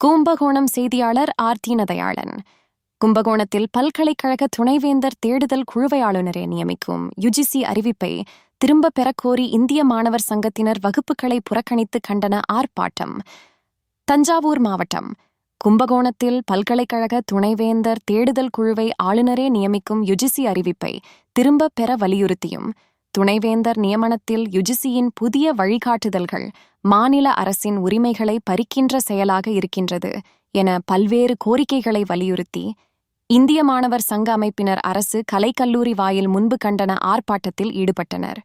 கும்பகோணம் செய்தியாளர் ஆர் தீனதயாளன் கும்பகோணத்தில் பல்கலைக்கழக துணைவேந்தர் தேடுதல் குழுவை ஆளுநரை நியமிக்கும் யுஜிசி அறிவிப்பை திரும்பப் பெறக்கோரி இந்திய மாணவர் சங்கத்தினர் வகுப்புகளை புறக்கணித்து கண்டன ஆர்ப்பாட்டம். தஞ்சாவூர் மாவட்டம். கும்பகோணத்தில் பல்கலைக்கழக துணைவேந்தர் தேடுதல் குழுவை ஆளுநரே நியமிக்கும் யுஜிசி அறிவிப்பை திரும்பப் பெற வலியுறுத்தியும் துணைவேந்தர் நியமனத்தில் யுஜிசியின் புதிய வழிகாட்டுதல்கள் மாநில அரசின் உரிமைகளை பறிக்கின்ற செயலாக இருக்கின்றது என பல்வேறு கோரிக்கைகளை வலியுறுத்தி இந்திய மாணவர் சங்க அமைப்பினர் அரசு கலைக்கல்லூரி வாயில் முன்பு கண்டன ஆர்ப்பாட்டத்தில் ஈடுபட்டனர்.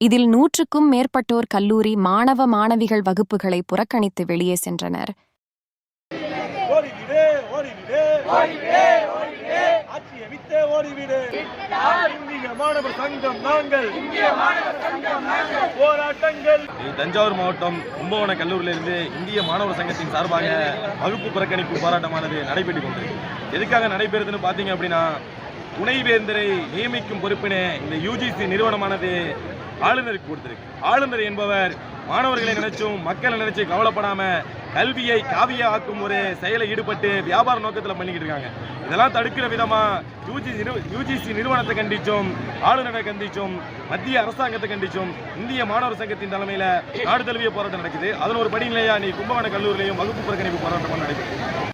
இதில் நூற்றுக்கும் மேற்பட்டோர் கல்லூரி மாணவ மாணவிகள் வகுப்புகளை புறக்கணித்து வெளியே சென்றனர் ஓடிவிடு ஓடிவிடு ஓடிவிடு ஓடிவிடு ஆட்சியை விட்டே ஓடிவிடு. இந்திய மாணவர் சங்கம் நாங்கள். இந்திய மாணவர் நாங்கள் போராட்டங்கள் தஞ்சாவூர் மாவட்டம் கும்பகோண கல்லூரியிலிருந்து இந்திய மாணவர் சங்கத்தின் சார்பாக வகுப்பு புறக்கணிப்பு போராட்டமானது நடைபெற்று கொண்டது எதுக்காக நடைபெறுதுன்னு பார்த்தீங்க அப்படின்னா துணைவேந்தரை நியமிக்கும் பொறுப்பினை இந்த யூஜிசி நிறுவனமானது ஆளுநருக்கு கொடுத்திருக்கு. ஆளுநர் என்பவர் மாணவர்களை நினைச்சும் மக்களை நினைச்சு கவலைப்படாம கல்வியை காவிய ஆக்கும் ஒரு செயலை ஈடுபட்டு வியாபார நோக்கத்தில் பண்ணிக்கிட்டு இருக்காங்க. இதெல்லாம் தடுக்கிற விதமா யூஜி யூஜிசி நிறுவனத்தை கண்டிச்சும் ஆளுநரை கண்டிச்சும் மத்திய அரசாங்கத்தை கண்டிச்சும் இந்திய மாணவர் சங்கத்தின் தலைமையில நாடு தழுவிய போராட்டம் நடக்குது. அதில் ஒரு படிநிலையா நீ கும்பகோண கல்லூரிலையும் வகுப்பு புறக்கணிப்பு போராட்டம் நடக்குது